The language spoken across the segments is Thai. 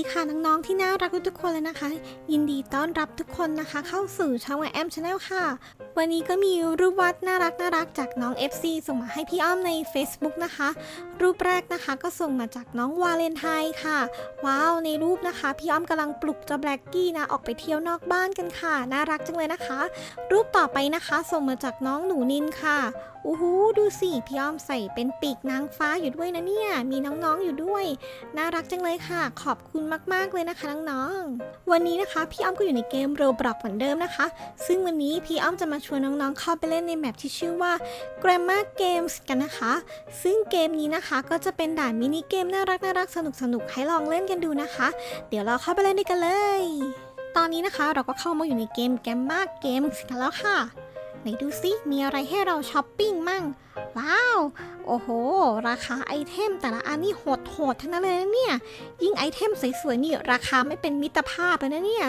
ดีค่ะน้องๆที่น่ารักทุกคนเลยนะคะ ยินดีต้อนรับทุกคนนะคะ เข้าสู่ช่องแอมชาแนลค่ะ วันนี้ก็มีรูปวาดน่ารักน่ารักจากน้อง FC ส่งมาให้พี่อ้อมใน Facebook นะคะ รูปแรกนะคะก็ส่งมาจากน้องวาเลนไทน์ค่ะ ว้าวในรูปนะคะ พี่อ้อมกำลังปลุกเจ้าแบล็กกี้นะออกไปเที่ยวนอกบ้านกันค่ะ น่ารักจังเลยนะคะ รูปต่อไปนะคะ ส่งมาจากน้องหนูนินค่ะอู้หูดูสิพี่อ้อมใส่เป็นปีกนางฟ้าอยู่ด้วยนะเนี่ย มีน้องๆอยู่ด้วย น่ารักจังเลยค่ะ ขอบคุณมากๆเลยนะคะน้องๆ วันนี้นะคะพี่อ้อมก็อยู่ในเกมโรบล็อกเหมือนเดิมนะคะ ซึ่งวันนี้พี่อ้อมจะมาชวนน้องๆเข้าไปเล่นในแมปที่ชื่อว่า Grammar Games กันนะคะ ซึ่งเกมนี้นะคะก็จะเป็นด่านมินิเกมน่ารักน่ารักสนุกสนุกให้ลองเล่นกันดูนะคะ เดี๋ยวเราเข้าไปเล่นด้วยกันเลย ตอนนี้นะคะเราก็เข้ามาอยู่ในเกม Grammar Games กันแล้วค่ะ ไหนดูซิมีอะไรให้เราช้อปปิ้งมั่ง ว้าว โอ้โห ราคาไอเทมแต่ละอันนี่โหดๆทั้งนั้นเลยนะเนี่ย ยิ่งไอเทมสวยๆนี่ราคาไม่เป็นมิตรภาพเลยนะเนี่ย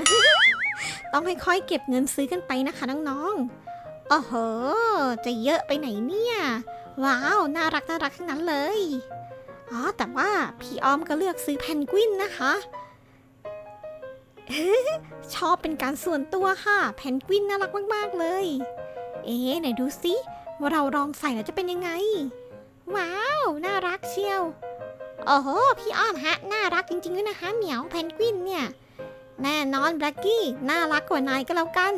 ต้องค่อยๆเก็บเงินซื้อกันไปนะคะน้องๆโอ้โห จะเยอะไปไหนเนี่ย ว้าว น่ารักน่ารักทั้งนั้นเลย อ๋อ แต่ว่าพี่ออมก็เลือกซื้อแพนกวินนะคะชอบเป็นการส่วนตัวค่ะ แพนกวินน่ารักมาก ๆ เลย เอ๊ไหนดูสิว่าเราลองใส่แล้วจะเป็นยังไง ว้าว น่ารักเชียว โอ้โห พี่อ้อมฮะ น่ารักจริงๆด้วยนะคะ เหมียวแพนกวินเนี่ย แน่นอนแบล็กกี้ น่ารักกว่านายก็แล้วกัน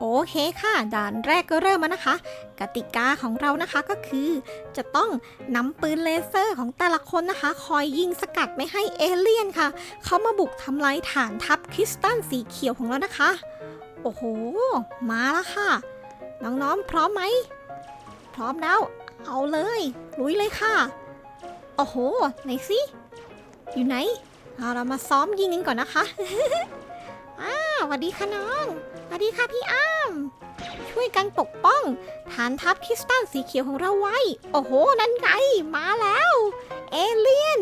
โอเคค่ะ ด่านแรกก็เริ่มแล้วนะคะ กติกาของเรานะคะก็คือ จะต้องนำปืนเลเซอร์ของแต่ละคนนะคะ คอยยิงสกัดไม่ให้เอเลี่ยนค่ะ เขามาบุกทำลายฐานทัพคริสตัลสีเขียวของเรานะคะ โอ้โห มาแล้วค่ะ น้องๆ พร้อมไหม พร้อมแล้ว เอาเลย ลุยเลยค่ะ โอ้โห ไหนสิ อยู่ไหนเอาเรามาซ้อมยิงกันก่อนนะคะอ้าวสวัสดีค่ะน้องสวัสดีค่ะพี่อ้าม ช่วยกันปกป้อง ฐานทัพคริสตัลสีเขียวของเราไว้ โอ้โห นั่นไง มาแล้ว เอเลี่ยน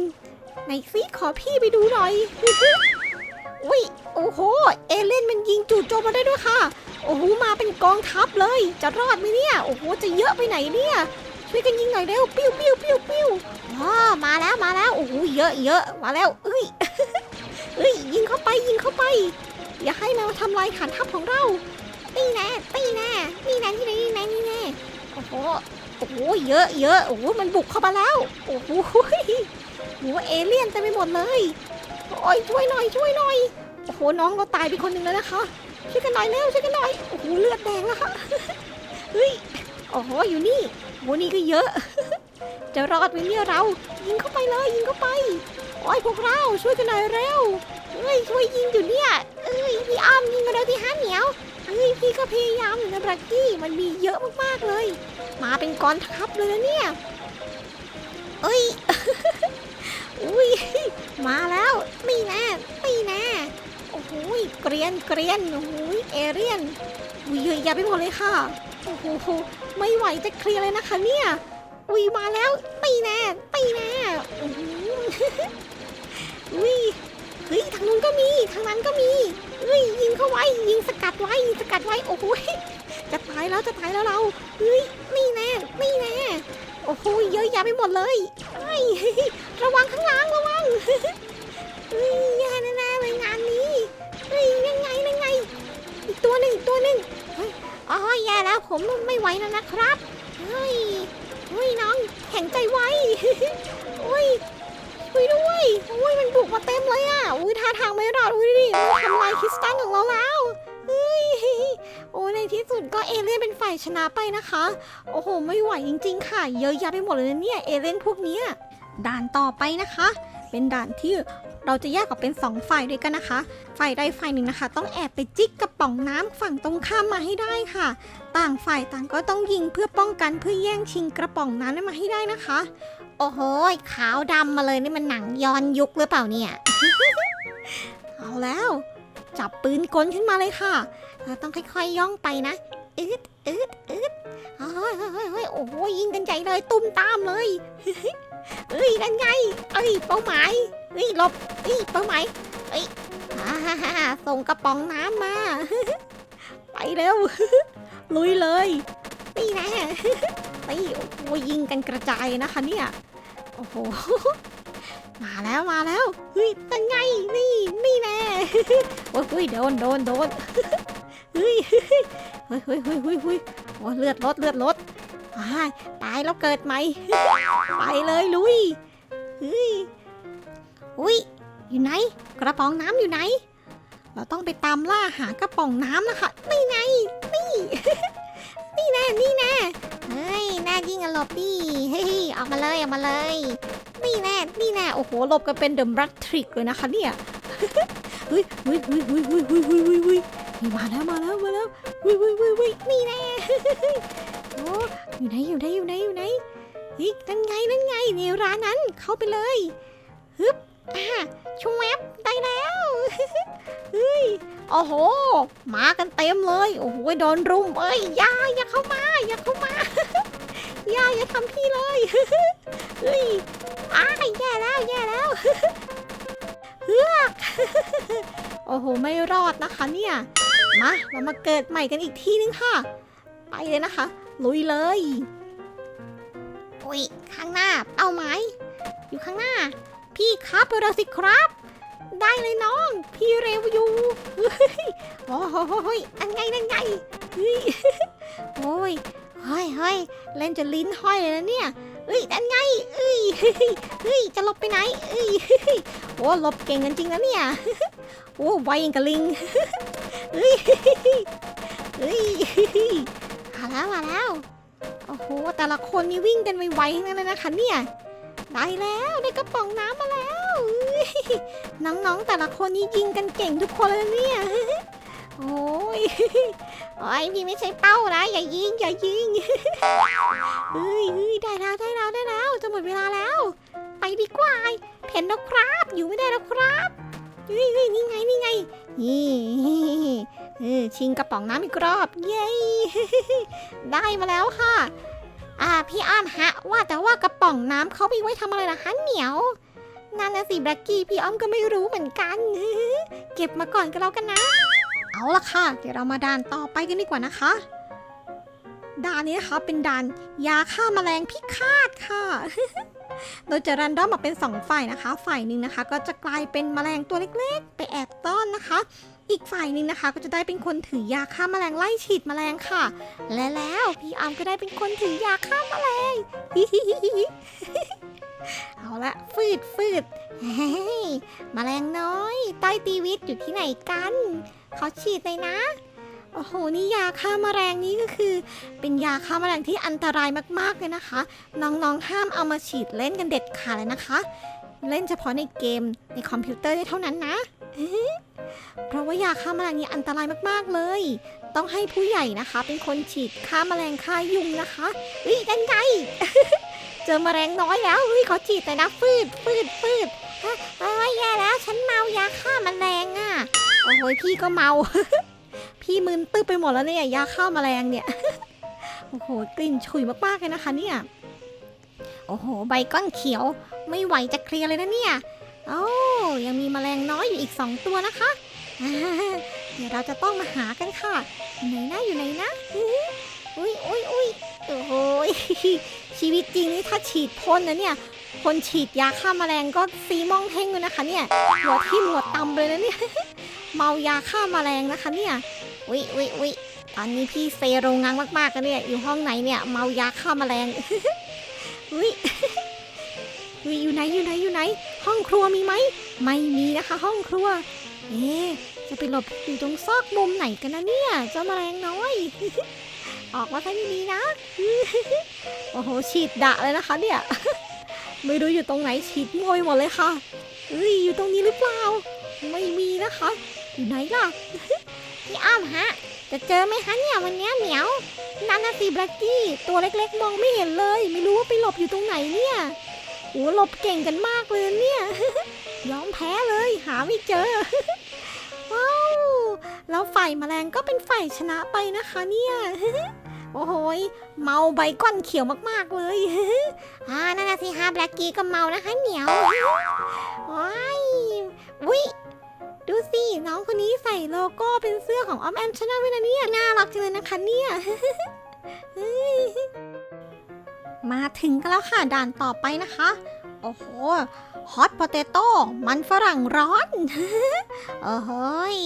ไหนสิขอพี่ไปดูหน่อย อุ้ยโอ้โห เอเลนมันยิงจู่โจมมาได้ด้วยค่ะ โอ้โห มาเป็นกองทัพเลย จะรอดไหมเนี่ย โอ้โห จะเยอะไปไหนเนี่ย ช่วยกันยิงหน่อยเร็ว ปิ้วปิ้วปิ้วปิ้วอ๋อมาแล้วมาแล้ว โอ้โห เยอะเยอะมาแล้ว เอ้ย เอ้ย ยิงเข้าไปยิงเข้าไป อย่าให้มันมาทำลายฐานทัพของเรานี่แน่นี่แน่นี่แน่นี่แน่นี่แน่นี่แน่ โอ้โห โอ้โห เยอะเยอะโอ้โห มันบุกเข้ามาแล้ว โอ้โหโอ้โห เอเลี่ยนเต็มไปหมดเลย โอ้ยช่วยหน่อยช่วยหน่อยโอ้โหน้องก็ตายไปคนหนึ่งแล้วนะคะช่วยกันหน่อยเร็วช่วยกันหน่อยโอ้โหเลือดแดงแล้วค่ะเฮ้ยโอ้โหอยู่นี่โอ้นี่ก็เยอะ จะรอดไหมเนี่ยเรา ยิงเข้าไปเลยยิงเข้าไปโอ้ยพวกเราช่วยกันหน่อยเร็วเอ้ยช่วยยิงอยู่เนี่ยเอ้ยพี่อ้อมยิงมาแล้วที่ห้าเหนียวเฮ้ยพี่ก็พยายามอยู่นะรักกี้มันมีเยอะมากๆเลย มาเป็นกองทัพเลยนะเนี่ยเอ้ย อุ้ยมาแล้วไม่แน่ไม่แน่โอ้โหยเกรียนเกรียนโอ้โหยเอเรียนอุ้ยเยอะแยะไปหมดเลยค่ะโอ้โหไม่ไหวจะเคลียร์เลยนะคะเนี่ยอุ้ยมาแล้วไม่แน่ไม่แน่โอ้โหอุ้ยเฮ้ยทางนู้นก็มีทางนั้นก็มีเฮ้ยยิงเข้าไว้ยิงสกัดไว้สกัดไว้โอ้โหจะตายแล้วจะตายแล้วเราเฮ้ยไม่แน่ไม่แน่โอ้โหเยอะแยะไปหมดเลยเฮ้ย ระวังข้างล่างระวังเฮ้ยแย่แน่ๆเลยงานนี้เฮ้ยยังไงยังไง อีกตัวหนึ่งอีกตัวหนึ่งเฮ้ยอ๋อแย่แล้วผมไม่ไหวแล้วนะครับเฮ้ยเฮ้ยน้องแข็งใจไว้เฮ้ยช่วยด้วยโอ้ยมันบุกมาเต็มเลยอะอุ้ยท่าทางไม่รอดอุ้ยดิมันทำลายคริสตัลของเราแล้วเฮ้ยโอ้ในที่สุดก็เอเลี่ยนเป็นฝ่ายชนะไปนะคะ โอ้โห ไม่ไหวจริงๆค่ะ เยอะแยะไปหมดเลยเนี่ย เอเลี่ยนพวกเนี้ย ด่านต่อไปนะคะ เป็นด่านที่เราจะแยกออกเป็น 2 ฝ่ายด้วยกันนะคะ ฝ่ายใดฝ่ายหนึ่งนะคะ ต้องแอบไปจิกกระป๋องน้ำฝั่งตรงข้ามมาให้ได้ค่ะ ต่างฝ่ายต่างก็ต้องยิงเพื่อป้องกันเพื่อแย่งชิงกระป๋องน้ำนั้นมาให้ได้นะคะ โอ้โหขาวดำมาเลยนี่มันหนังย้อนยุคหรือเปล่าเนี่ย เอาแล้ว จับปืนกลขึ้นมาเลยค่ะ เราต้องค่อยๆย่องไปนะ อึดอึดอึดเฮ้ยเฮ้ยเฮ้ยโอ้โหยิงกันใหญ่เลยตุ้มตามเลยเอ้ยนั่นไงเอ้ยเป้าหมายเฮ้ยหลบเฮ้ยเป้าหมายเอ้ยฮ่าฮ่าฮ่าส่งกระป๋องน้ำมา ไปเร็วลุยเลยนี่แน่นี่โอ้โหยิงกันกระจายนะคะเนี่ยโอ้โหมาแล้วมาแล้วเฮ้ยตั้งไงนี่นี่แน่โอ้ยโดนโดนโดนเฮ้ย เฮ้ยเฮ้ยเฮ้ยเฮ้ยเฮ้ยโอ้เลือดลดเลือดลดตายแล้วเกิดไหมไปเลยลุยเฮ้ยอุ้ยอยู่ไหน กระป๋องน้ำอยู่ไหน เราต้องไปตามล่าหากระป๋องน้ำนะคะนี่ไงนี่นี่แน่นี่แน่เฮ้ยน่ายิงกันหลบดิเฮ้ยออกมาเลยออกมาเลยนี่แน่นี่แน่โอ้โหหลบกันเป็นเดอะแบกทริกเลยนะคะเนี่ยเฮ้ยเฮ้ยเฮ้ยเฮ้ยเฮ้ยเฮ้ยเฮ้ย มาแล้วมาแล้วมาแล้วเฮ้ยเฮ้ยเฮ้ยเฮ้ยนี่แน่โอ้อยู่ไหนอยู่ไหนอยู่ไหนอยู่ไหนเฮ้ยนั่นไงนั่นไงในร้านนั้นเข้าไปเลยฮึบอ่าชวบได้แล้วเฮ้ยโอ้โห มากันเต็มเลย โอ้โหโดนรุมเอ้ยอย่าอย่าเข้ามาอย่าเข้ามาอย่าอย่าทำพี่เลยเฮ้ยอ้ายแย่แล้วแย่แล้วเฮือกโอ้โห ไม่รอดนะคะเนี่ย มาเรามาเกิดใหม่กันอีกที่นึงค่ะ ไปเลยนะคะ ลุยเลยอุ้ยข้างหน้าเอาไหมอยู่ข้างหน้า พี่ครับเร็วสิครับ ได้เลยน้อง พี่เร็วอยู่โอ้โหอันไงนั่นไงเฮ้ยโอ้ยเฮ้ยเฮ้ยเล่นจนลิ้นห้อยเลยนะเนี่ยเอ้ยอันไงเอ้ยเฮ้ยเฮ้ยจะหลบไปไหนเอ้ยเฮ้ยโอ้หลบเก่งกันจริงนะเนี่ยโอ้ไวอย่างกับลิง เฮ้ยเฮ้ยมาแล้วมาแล้ว โอ้โห แต่ละคนนี่วิ่งกันไวๆทั้งนั้นเลยนะคะเนี่ย ได้แล้วได้กระป๋องน้ำมาแล้วน้องๆแต่ละคนนี่ยิงกันเก่งทุกคนเลยเนี่ยโอ้ยโอ้ยพี่ไม่ใช่เป้านะ อย่ายิงอย่ายิงเฮ้ยเฮ้ยได้แล้วได้แล้วได้แล้วจะหมดเวลาแล้ว ไปดีกว่าเห็นแล้วครับ อยู่ไม่ได้แล้วครับ นี่ไงนี่ไงนี่เออชิงกระป๋องน้ำอีกรอบ เย้ได้มาแล้วค่ะ อ่าพี่อ้ามฮะ ว่าแต่ว่ากระป๋องน้ำเขาไปไว้ทำอะไรล่ะคะเหนียวนั่นนะสิแบล็กกี้พี่อ้อมก็ไม่รู้เหมือนกันเก็บมาก่อนก็แล้วกันนะ เอาละค่ะ เดี๋ยวเรามาด่านต่อไปกันดีกว่านะคะด่านนี้นะคะเป็นด่านยาฆ่าแมลงพิฆาตค่ะ โดยจะรันดอมมาเป็นสองฝ่ายนะคะ ฝ่ายหนึ่งนะคะ ก็จะกลายเป็นแมลงตัวเล็กๆ ไปแอบต้อนนะคะ อีกฝ่ายหนึ่งนะคะ ก็จะได้เป็นคนถือยาฆ่าแมลงไล่ฉีดแมลงค่ะ และแล้วพี่อามก็ได้เป็นคนถือยาฆ่าแมลงเอาละฟืดฟืดเฮ้ยแมลงน้อยใต้ตีวิตอยู่ที่ไหนกัน เขาฉีดเลยนะ โอ้โห นี่ยาฆ่าแมลงนี้ก็คือ เป็นยาฆ่าแมลงที่อันตรายมากๆเลยนะคะ น้องๆ ห้ามเอามาฉีดเล่นกันเด็ดขาดเลยนะคะ เล่นเฉพาะในเกมในคอมพิวเตอร์ได้เท่านั้นนะ เพราะว่ายาฆ่าแมลงนี้อันตรายมากๆเลย ต้องให้ผู้ใหญ่นะคะ เป็นคนฉีดฆ่าแมลงฆ่ายุงนะคะเฮ้ยนั่นไงเจอแมลงน้อยแล้วเฮ้ยเขาฉีดแต่นะฟืดฟืดฟืดเอ้ยเอ้ยแย่แล้ว ฉันเมายาฆ่าแมลงอะ โอ้โหพี่ก็เมา พี่มึนตึ๊บไปหมดแล้วเนี่ยยาฆ่าแมลงเนี่ยโอ้โหกลิ่นฉุยมากๆเลยนะคะเนี่ยโอ้โห ใบก้อนเขียวไม่ไหวจะเคลียร์เลยนะเนี่ยโอ้ยังมีแมลงน้อยอยู่อีกสองตัวนะคะเดี๋ยวเราจะต้องมาหากันค่ะไหนนะอยู่ไหนนะอุ้ยอุ้ยอุ้ยโอ้โหชีวิตจริงนี่ถ้าฉีดพ่นนะเนี่ยคนฉีดยาฆ่าแมลงก็ซีมองเท่งเลยนะคะเนี่ยหัวที่หัวตำเลยนะเนี่ยเมายาฆ่าแมลงนะคะเนี่ย อุ้ยอุ้ยอุ้ยตอนนี้พี่เซโรงงานมากๆกันเนี่ย อยู่ห้องไหนเนี่ย เมายาฆ่าแมลงอุ้ยอุ้ยอยู่ไหนอยู่ไหนอยู่ไหน ห้องครัวมีไหม ไม่มีนะคะ ห้องครัว เอ๊จะไปหลบอยู่ตรงซอกมุมไหนกันนะเนี่ย เจ้าแมลงน้อย ออกมาทางนี้นะ โอ้โห ฉีดดะเลยนะคะ เนี่ย ไม่รู้อยู่ตรงไหนฉีดมั่วไปหมดเลยค่ะเอ้ยอยู่ตรงนี้หรือเปล่า ไม่มีนะคะ อยู่ไหนล่ะ พี่อ้อมฮะ จะเจอไหมคะเนี่ยวันนี้เหมียวนั่นนะสิแบล็กกี้ตัวเล็กๆ มองไม่เห็นเลย ไม่รู้ว่าไปหลบอยู่ตรงไหนเนี่ยโอ้หลบเก่งกันมากเลยเนี่ย ยอมแพ้เลย หาไม่เจอว้าวแล้วฝ่ายแมลงก็เป็นฝ่ายชนะไปนะคะเนี่ยโอ้โหเมาใบก้อนเขียวมากๆเลยอ่านั่นนะสิฮะแบล็กกี้ก็เมานะคะเหมียวว้ายวิ ดูสิ น้องคนนี้ใส่โลโก้เป็นเสื้อของออมแอมชาแนลด้วยนะเนี่ย น่ารักจังเลยนะคะเนี่ย มาถึงกันแล้วค่ะ ด่านต่อไปนะคะ โอ้โหฮอต p o เตโต้มันฝรั่งร้อน โอ้โหย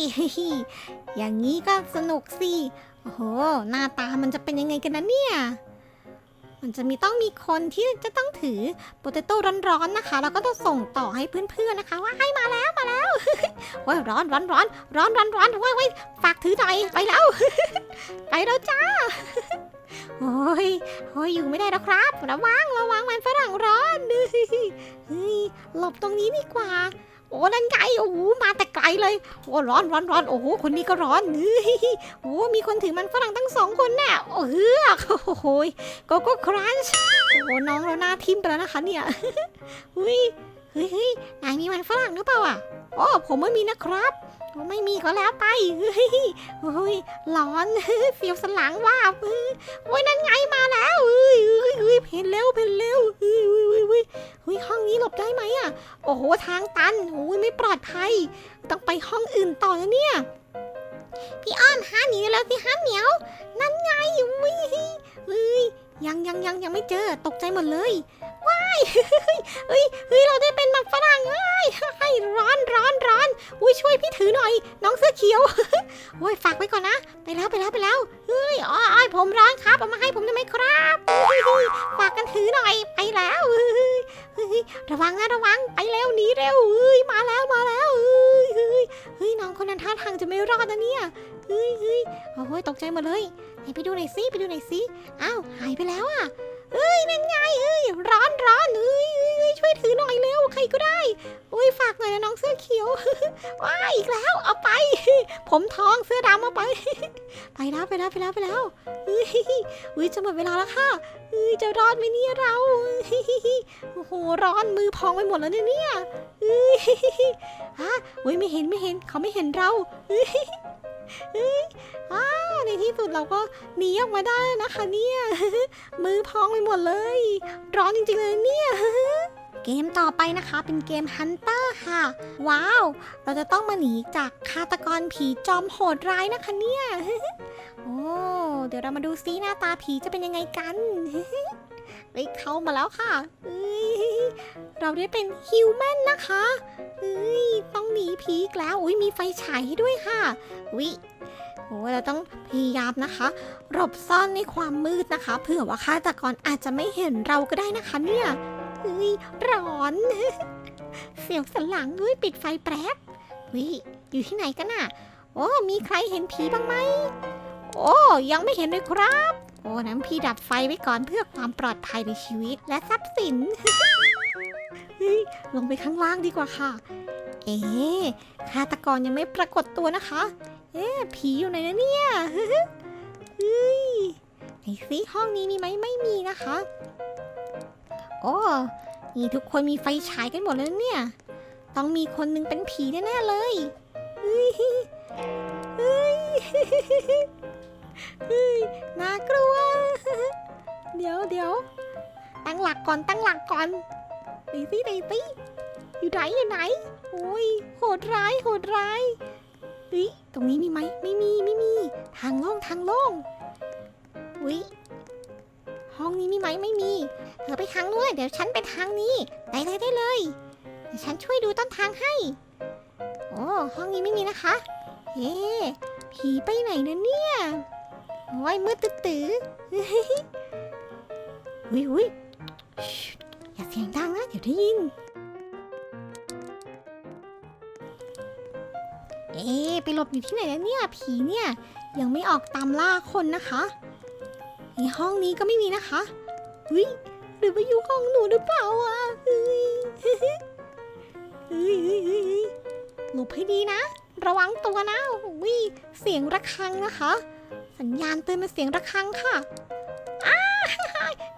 อย่างนี้ก็สนุกสิ โอ้โห หน้าตามันจะเป็นยังไงกันนะเนี่ย มันจะมีต้องมีคนที่จะต้องถือโปเตโต้ร้อนๆนะคะ แล้วก็ต้องส่งต่อให้เพื่อนๆนะคะ ว่าให้มาแล้ว ว้ายร้อนร้อนร้อนร้อนร้อนร้อนว้ายว้ายฝากถือหน่อยไปแล้ว ไปแล้วจ้าโอ้ยโอ้ยอยู่ไม่ได้แล้วครับ ระวังระวังมันฝรั่งร้อนเฮ้ยหลบตรงนี้ดีกว่า โอ้นั่นไงโอ้โหมาแต่ไกลเลย โอ้ร้อนร้อนร้อนโอ้โหคนนี้ก็ร้อนเฮ้ยโอ้มีคนถือมันฝรั่งตั้งสองคนแน่โอ้เฮือกโอ้โหกโก้ครันช์โอ้น้องเราหน้าทิ่มไปแล้วนะคะเนี่ยเฮ้ย ฮ้ยเฮ้ยนายมีมันฝรั่งหรือเปล่าอะโอ้ผมไม่มีนะครับไม่มีก็แล้วไปเฮ้ยโอ้ยร้อนเสียวสลังว่าบโอ้ยนั่นไงมาแล้วเฮ้ยเฮ้ยเฮ้ยเพนเร็วเพนเร็วเฮ้ยเฮ้ยเฮ้ยเฮ้ยห้องนี้หลบได้ไหมอะ โอ้โหทางตันโอ้ยไม่ปลอดภัย ต้องไปห้องอื่นต่อนะเนี่ยพี่อ้อมหาหนีแล้วสิฮะเหมียว นั่นไงวิเฮ้ยยังยังยังยังไม่เจอตกใจหมดเลย ว้ายเฮ้ยเฮ้ยเราได้เป็นมักฝรั่งเอ้ยใร้อนร้อนร้อนอุ้ยช่วยพี่ถือหน่อย น้องเสื้อเขียวโอ้ยฝากไว้ก่อนนะ ไปแล้วไปแล้วไปแล้วเฮ้ยอ๋ออยผมร้อนครับเอามาให้ผมได้ไหมครับเฮ้ยฝากกันถือหน่อยไปแล้วเฮ้ยเฮ้ยระวังนะระวังไปเร็วหนีเร็วเฮ้ยมาแล้วมาแล้วเฮ้ยเฮ้ยน้องคนนั้นท่าทางจะไม่รอดนะเนี่ยเฮ้ยเฮ้ยโอ้ยตกใจหมดเลยไปดูหน่อยสิไปดูหน่อยสิอ้าวหายไปแล้วอะ เอ้ยนั่นไงเอ้ยร้อนร้อนเฮ้ยเฮ้ยเฮ้ยช่วยถือหน่อยเร็วใครก็ได้โอ้ยฝากหน่อย นะน้องเสื้อเขียว ว้าอีกแล้วเอาไป ผมทองเสื้อดำเอาไป ไปแล้วไปแล้วไปแล้วไปแล้วเฮ้ยเฮ้ยจะหมดเวลาแล้วค่ะเฮ้ยจะรอดไหมเนี่ยเราโอ้โหร้อนมือพองไปหมดแล้วเนี่ยเนี่ยเอ้ยฮะเฮ้ยไม่เห็นไม่เห็นเขาไม่เห็นเราอ้ยเอ้ยอ้าในที่สุดเราก็หนีออกมาได้นะคะเนี่ยมือพองไปหมดเลย ร้อนจริงๆเลยเนี่ย เกมต่อไปนะคะเป็นเกม Hunter ค่ะ ว้าว เราจะต้องมาหนีจากฆาตกรผีจอมโหดร้ายนะคะเนี่ยโอ้เดี๋ยวเรามาดูซิหน้าตาผีจะเป็นยังไงกันเฮ้ยเข้ามาแล้วค่ะเราได้เป็นฮิวแมนนะคะเอ้ยต้องหนีผีอีกแล้วอุ้ยมีไฟฉายให้ด้วยค่ะวิโอ้เราต้องพยายามนะคะหลบซ่อนในความมืดนะคะ เผื่อว่าฆาตกรอาจจะไม่เห็นเราก็ได้นะคะเนี่ย เฮ้ยร้อน เสียวสันหลังเฮ้ยปิดไฟแป๊บวิอยู่ที่ไหนกันน่ะ โอ้ มีใครเห็นผีบ้างไหม โอ้ ยังไม่เห็นเลยครับ โอ้น้ำพี่ดับไฟไว้ก่อนเพื่อความปลอดภัยในชีวิตและทรัพย์สินเฮ้ยลงไปข้างล่างดีกว่าค่ะ เอ๊ฆาตกรยังไม่ปรากฏตัวนะคะ เอ๊ผีอยู่ไหนนะเนี่ยเฮ้ยไหนซิห้องนี้มีไหมไม่มีนะคะ โอ้นี่ทุกคนมีไฟฉายกันหมดแล้วเนี่ย ต้องมีคนหนึงเป็นผีแน่ๆเลยเฮ้ยเฮ้ยเฮ้ยน่ากลัว เดี๋ยวเดี๋ยวตั้งหลักก่อนตั้งหลักก่อนไหนสิไหนสิอยู่ไหนอยู่ไหนโอ้ยโหดร้ายโหดร้ายเฮ้ยตรงนี้มีไหมไม่มีไม่มี ทางโล่งทางโล่งอุ้ย ห้องนี้มีไหมไม่มี เธอไปทางนู้นเดี๋ยวฉันไปทางนี้ ได้เลยได้เลยเดี๋ยวฉันช่วยดูต้นทางให้ โอ้ห้องนี้ไม่มีนะคะเฮ้ผีไปไหนนะเนี่ยโอ้ยมืดตื้อตื้ออุ้ยอุ้ยชิอย่าเสียงดังนะเดี๋ยวได้ยิน เอ๊ไปหลบอยู่ที่ไหนแล้วเนี่ย ผีเนี่ย ยังไม่ออกตามล่าคนนะคะ ในห้องนี้ก็ไม่มีนะคะอุ้ยหรือว่าอยู่ห้องหนูหรือเปล่าอะเฮ้ยเฮ้ยเฮ้ยเฮ้ยหลบให้ดีนะ ระวังตัวนะอุ้ยเสียงระฆังนะคะ สัญญาณเตือนเป็นเสียงระฆังค่ะอ้า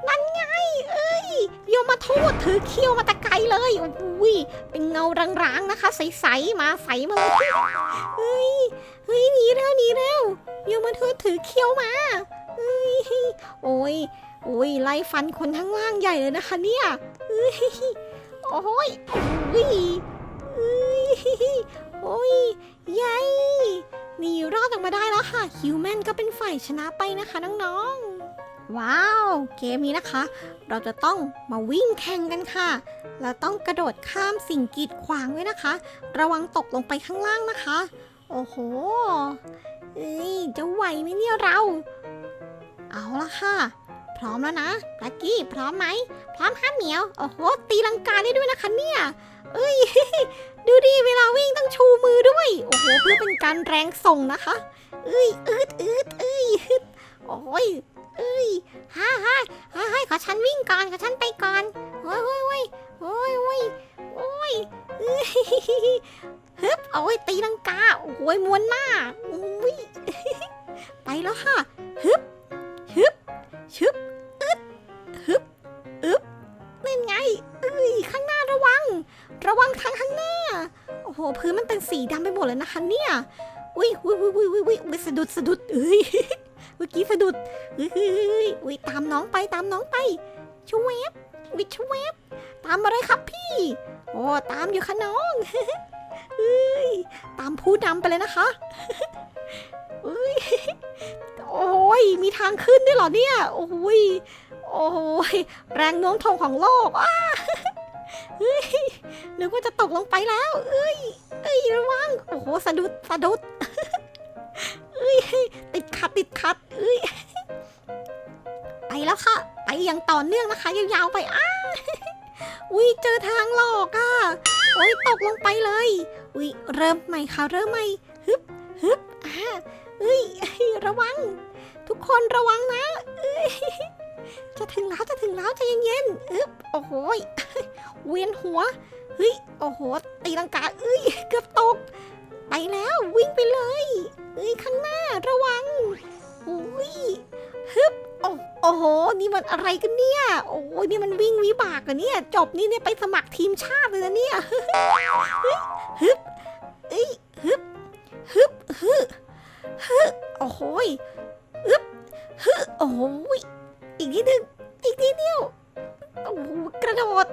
นั่นไง เอ้ยโยมมาทูตถือเขี้ยวมาตะไกลเลยอุ้ยเป็นเงารางๆนะคะ ใสๆมาใสมาเลยเฮ้ยเฮ้ยหนีเร็วหนีเร็วโยมมาทูตถือเขี้ยวมา โอ้ยโอ้ยไล่ฟันคนทั้างล่างใหญ่เลยนะคะเนี่ยเฮ้ยโอ้ยเฮ้ยเฮ้ยโอ้ยยัยนี่รอดออกมาได้แล้วค่ะฮิวแมนก็เป็นฝ่ายชนะไปนะคะน้องๆ ว้าว เกมนี้นะคะ เราจะต้องมาวิ่งแข่งกันค่ะ เราต้องกระโดดข้ามสิ่งกีดขวางไว้นะคะ ระวังตกลงไปข้างล่างนะคะ โอ้โหเอ้ยจะไหวไหมเนี่ยเรา เอาละค่ะ พร้อมแล้วนะลักกี้พร้อมไหม พร้อมห้าเหมียว โอ้โห ตีลังกาได้ด้วยนะคะเนี่ย เอ้ย ดูดิ เวลาวิ่งต้องชูมือด้วย โอ้โห เพื่อเป็นการแรงส่งนะคะ เอ้ยอืดอืดเอ้ยอึดโอ้ยเอ้ยฮ่าฮ่าฮ่าฮ่าขอฉันวิ่งก่อน ขอฉันไปก่อนโอ้ยโอ้ยโอ้ยโอ้ยโอ้ยโอ้ยเอ้ยฮึบโอ้ยตีลังกา โอ้ยม้วนหน้าโอ้ยไปแล้วค่ะ นะคะเนี่ยอุ้ยอุ้ยอุ้ยอุ้ยอุ้ยอุ้ยสะดุดสะดุดเอ้ยเมื่อกี้สะดุดเฮ้ยเฮ้ยเฮ้ยเฮ้ยอุ้ยตามน้องไปตามน้องไปชเวบวิชเวบตามมาเลยครับพี่ โอ้ตามอยู่ค่ะน้องเฮ้ยตามผู้นำไปเลยนะคะเฮ้ยโอ้ยมีทางขึ้นด้วยเหรอเนี่ยโอ้ยโอ้ยแรงโน้มถ่วงของโลกอ้า นึกว่าจะตกลงไปแล้ว เอ้ย เอ้ยระวัง โอ้โหสะดุดสะดุด เอ้ย ติดขัดติดขัด เอ้ย ไปแล้วค่ะ ไปอย่างต่อเนื่องนะคะ ยาวๆไป อ้าอุ้ยเจอทางหลอกอะ โอ้ยตกลงไปเลย อุ้ยเริ่มใหม่ค่ะ เริ่มใหม่ฮึบฮึบอ่าเอ้ยเอ้ยระวัง ทุกคนระวังนะเอ้ยจะถึงแล้วจะถึงแล้วใจเย็นๆอึบโอ้โหยเวียนหัว ฮ้ย โอ้โห ตีลังกาเอ้ย เกือบตก ไปแล้ววิ่งไปเลย เอ้ย ข้างหน้าระวังโอ้ยฮึบโอ้โอ้โห นี่มันอะไรกันเนี่ย โอ้ยนี่มันวิ่งวิบากอะเนี่ย จบนี่เนี่ยไปสมัครทีมชาติเลยนะเนี่ยฮ้ยฮึบเอ้ยฮึบฮึบฮึฮึโอ้โหยฮึบฮึโอ้โหยอีกนิดนึงอีกนิดเดียวโอ้โหกระโดด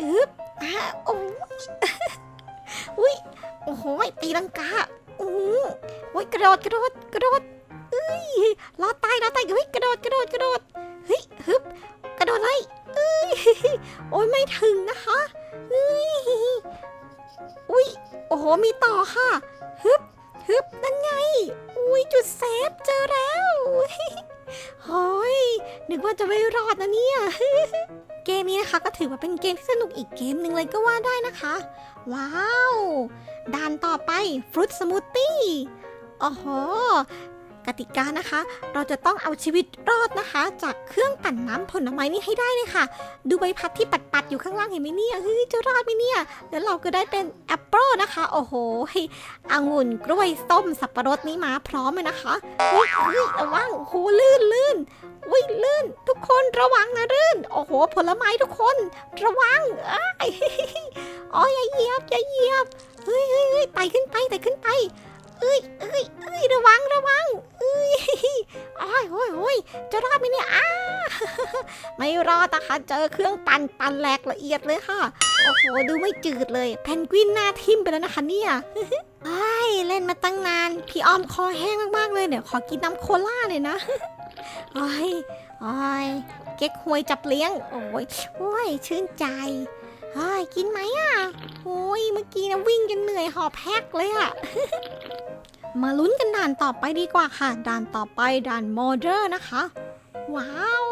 ฮึบอะโอ้ยอุ้ยโอ้โหตีลังกาโอ้โหโอ้ยกระโดดกระโดดกระโดดเอ้ยรอดตายรอดตายเฮ้ยกระโดดกระโดดกระโดดเฮ้ยฮึบกระโดดเลยเอ้ยโอ้ยไม่ถึงนะคะเอ้ยอุ้ยโอ้โหมีต่อค่ะฮึบฮึบนั่นไงอุ้ยจุดเซฟเจอแล้วโอ้ยนึกว่าจะไม่รอดนะเนี่ย เกมนี้นะคะก็ถือว่าเป็นเกมที่สนุกอีกเกมหนึ่งเลยก็ว่าได้นะคะ ว้าว ด่านต่อไปฟรุตสมูทตี้โอ้โห กติกานะคะ เราจะต้องเอาชีวิตรอดนะคะ จากเครื่องปั่นน้ำผลไม้นี่ให้ได้เลยค่ะ ดูใบพัดที่ปัดๆอยู่ข้างล่างเห็นไหมเนี่ยเฮ้ยจะรอดไหมเนี่ย แล้วเราก็ได้เป็นแอปเปิลนะคะ โอ้โหองุ่นกล้วยส้มสับปะรดนี่มาพร้อมเลยนะคะเฮ้ยเฮ้ยระวังโอ้โหลื่นลื่นอุ้ยลื่น ทุกคนระวังนะลื่น โอ้โห ผลไม้ทุกคน ระวังอ้ายอ๋ออย่าเหยียบอย่าเหยียบเฮ้ยเฮ้ยเฮ้ยไต่ขึ้นไปไต่ขึ้นไป เอ้ยเอ้ยเอ้ยระวังระวังเอ้ยอ้ยโอ้ยโอ้ยจะรอดไหมเนี่ยอ้าไม่รอดนะคะเจอเครื่องปั่นปั่นแหลกละเอียดเลยค่ะโอ้โหดูไม่จืดเลยแพนกวินหน้าทิ่มไปแล้วนะคะเนี่ยไอ้ยเล่นมาตั้งนาน พี่ออมคอแห้งมากๆเลยเดี๋ยวขอกินน้ำโคล่าหน่อยนะโอ้ยโอ้ยเก๊กฮวยจับเลี้ยง โอ้ยโอ้ยชื่นใจเฮ้ยกินไหมอะโอ้ยเมื่อกี้นะวิ่งจนเหนื่อยหอบแพกเลยอะ มาลุ้นกันด่านต่อไปดีกว่าค่ะ ด่านต่อไปด่านโมเดอร์นะคะ ว้าว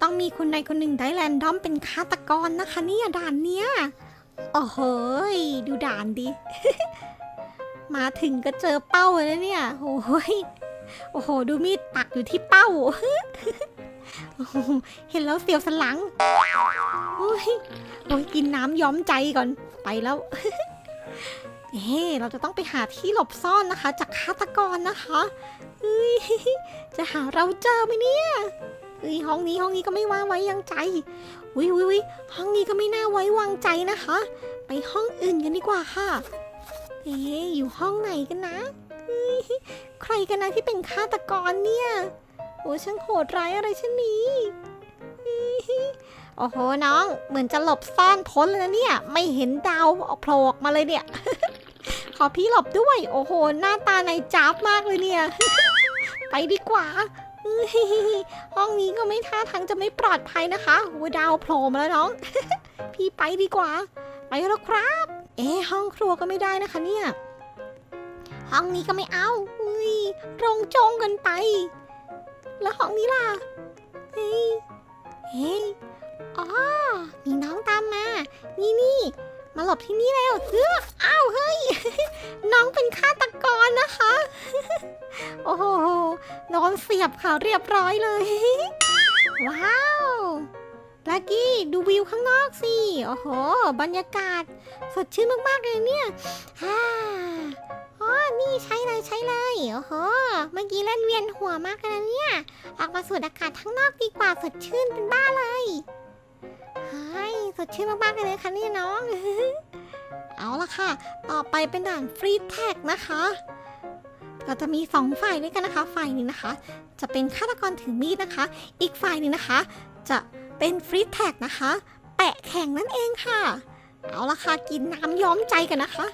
ต้องมีคนใดคนหนึ่งได้แรนดอมเป็นฆาตกรนะคะเนี่ยด่านเนี้ยโอ้โหยดูด่านดิ มาถึงก็เจอเป้าเลยนะเนี่ยโอ้โหยโอ้โห ดูมีดปักอยู่ที่เป้า เห็นแล้วเสียวสลัง โอ้ยโอ้ยกินน้ำย้อมใจก่อนไปแล้ว เอ๊เราจะต้องไปหาที่หลบซ่อนนะคะ จากฆาตกรนะคะเอ้ยจะหาเราเจอไหมเนี่ยเอ้ยห้องนี้ห้องนี้ก็ไม่ว่าไว้ยังใจวิววิห้องนี้ก็ไม่น่าไว้วางใจนะคะ ไปห้องอื่นกันดีกว่าค่ะ เอ๊อยู่ห้องไหนกันนะใครกันนะที่เป็นฆาตกรเนี่ยโอ้ช่างโหดร้ายอะไรเช่นนี้โอ้โหน้อง เหมือนจะหลบซ่อนพ้นเลยนะเนี่ย ไม่เห็นดาวออกโผล่ออกมาเลยเนี่ย อพี่หลบด้วย โอ้โห หน้าตาในจ้าบมากเลยเนี่ย ไปดีกว่า ห้องนี้ก็ไม่ท่าทางจะไม่ปลอดภัยนะคะโอ้ดาวโผล่มาแล้วน้อง พี่ไปดีกว่า ไปแล้วครับ เอ๊ห้องครัวก็ไม่ได้นะคะเนี่ย ห้องนี้ก็ไม่เอาเฮ้ยโรงจงกันไป แล้วห้องนี้ล่ะ เฮ้ย เฮ้ย อ๋อ มีน้องตามมา นี่นี่ มาหลบที่นี่แล้วเฮ้ออ้าวเฮ้ย น้องเป็นฆาตกรนะคะ โอ้โหนอนเสียบค่ะเรียบร้อยเลย ว้าวแล็กกี้ดูวิวข้างนอกสิ โอ้โห บรรยากาศ สดชื่นมาก ๆ เลยเนี่ยฮ่าอ๋อนี่ใช่เลยใช่เลย โอ้โห เมื่อกี้เล่นเวียนหัวมากเลยเนี่ย ออกมาสูดอากาศข้างนอกดีกว่าสดชื่นเป็นบ้าเลย ดชื่นมากๆเลยค่ะนี่น้อง เอาละค่ะ ต่อไปเป็นด่านฟรีแท็กนะคะ ก็จะมีสองฝ่ายด้วยกันนะคะ ฝ่ายหนึ่งนะคะ จะเป็นฆาตกรถือมีดนะคะ อีกฝ่ายหนึ่งนะคะ จะเป็นฟรีแท็กนะคะ แปะแข่งนั่นเองค่ะ เอาละค่ะกินน้ำย้อมใจกันนะคะ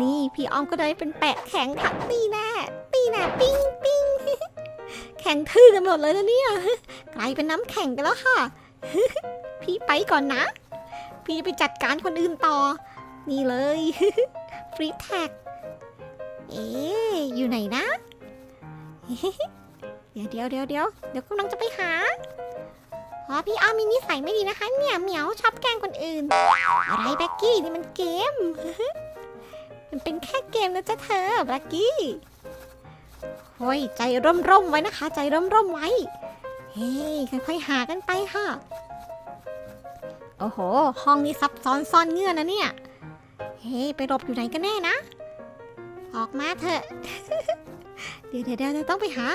นี่พี่อ้อมก็ได้เป็นแปะแข็งค่ะตีแน่ตีแน่ปิ้งปิ้งแข่งทื่อกันหมดเลยนะเนี่ยกลายเป็นน้ำแข็งกันแล้วค่ะ พี่ไปก่อนนะ พี่จะไปจัดการคนอื่นต่อ นี่เลย ฟรีแท็ก เอ๊อยู่ไหนนะ เดี๋ยวเดี๋ยวเดี๋ยวเดี๋ยวเดี๋ยวกำลังจะไปหาเพราะพี่อ้อมมีนิสัยไม่ดีนะคะเนี่ยเหมียวชอบแกล้งคนอื่น อะไรแบ็กกี้นี่มันเกม มันเป็นแค่เกมนะจ๊ะเธอแบ็กกี้โอ้ยใจร่มๆไว้นะคะ ใจร่มๆไว้ เฮ้ยค่อยๆหากันไปค่ะ โอ้โห ห้องนี้ซับซ้อนซ่อนเงื่อนนะเนี่ย เฮ้ยไปหลบอยู่ไหนกันแน่นะ ออกมาเถอะ เดี๋ยวเดี๋ยวเดี๋ยวต้องไปหา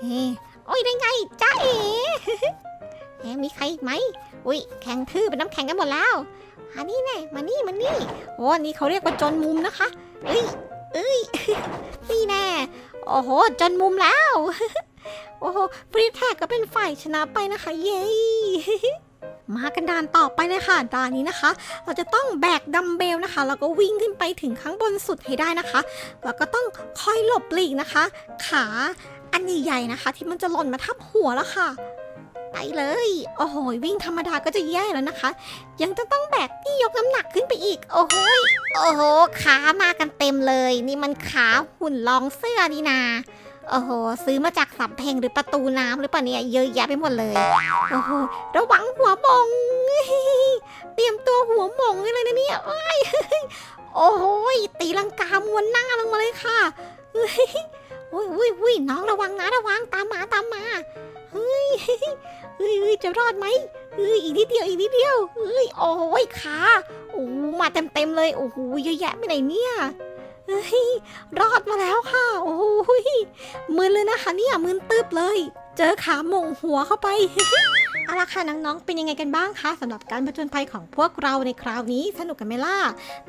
เฮ้โอ้ยได้ไงจ้าเอ๋เฮ้มีใครอีกไหม อุ้ยแข็งทื่อเป็นน้ำแข็งกันหมดแล้วอันนี้แน่มานี่มานี่ โอ้อันนี้เขาเรียกว่าจนมุมนะคะ เอ้ยเอ้ยนี่แน่ โอ้โห จนมุมแล้ว โอ้โหฟรีแท็กก็เป็นฝ่ายชนะไปนะคะ เย้ มากันด่านต่อไปเลยค่ะด่านนี้นะคะ เราจะต้องแบกดัมเบลนะคะแล้วก็วิ่งขึ้นไปถึงข้างบนสุดให้ได้นะคะแล้วก็ต้องคอยหลบหลีกนะคะ ขาอันใหญ่ๆนะคะ ที่มันจะหล่นมาทับหัวแล้วค่ะไปเลย โอ้โห วิ่งธรรมดาก็จะแย่แล้วนะคะ ยังจะต้องแบกนี่ยกน้ำหนักขึ้นไปอีก โอ้โห โอ้โห ขามากันเต็มเลย นี่มันขาหุ่นรองเสื้อนี่นา โอ้โห ซื้อมาจากสำเพ็งหรือประตูน้ำหรือเปล่าเนี่ยเยอะแยะไปหมดเลย โอ้โห ระวังหัวมง เตรียมตัวหัวมงเลยนะเนี่ยว้โอ้โห ตีลังกามวนหน้าลงมาเลยค่ะอุ้ยอุ้ยอุ้ยน้องระวังนะระวังตามมาตามมาเฮ้ยเฮ้ยเฮ้ยจะรอดไหมเฮ้ยอีกนิดเดียวอีกนิดเดียวเฮ้ยโอ้ยขาโอ้มาเต็มเต็มเลย โอ้โหเยอะแยะไปไหนเนี่ย เฮ้ยรอดมาแล้วค่ะ โอ้ยมึนเลยนะคะเนี่ยมึนตึบเลย เจอขาหมงหัวเข้าไป เอาละค่ะน้องๆ เป็นยังไงกันบ้างคะสำหรับการผจญภัยของพวกเราในคราวนี้สนุกกันไหมล่ะ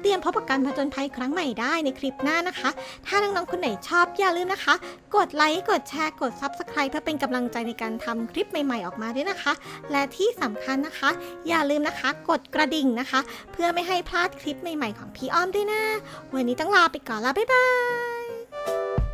เตรียมพบกับการผจญภัยครั้งใหม่ได้ในคลิปหน้านะคะ ถ้าน้องๆ คนไหนชอบอย่าลืมนะคะ กดไลค์ กดแชร์ กด Subscribe เพื่อเป็นกำลังใจในการทำคลิปใหม่ ๆ ออกมาด้วยนะคะ และที่สำคัญนะคะ อย่าลืมนะคะ กดกระดิ่งนะคะ เพื่อไม่ให้พลาดคลิปใหม่ๆ ของพี่อ้อมด้วยนะ วันนี้ต้องลาไปก่อนแล้วบ๊ายบาย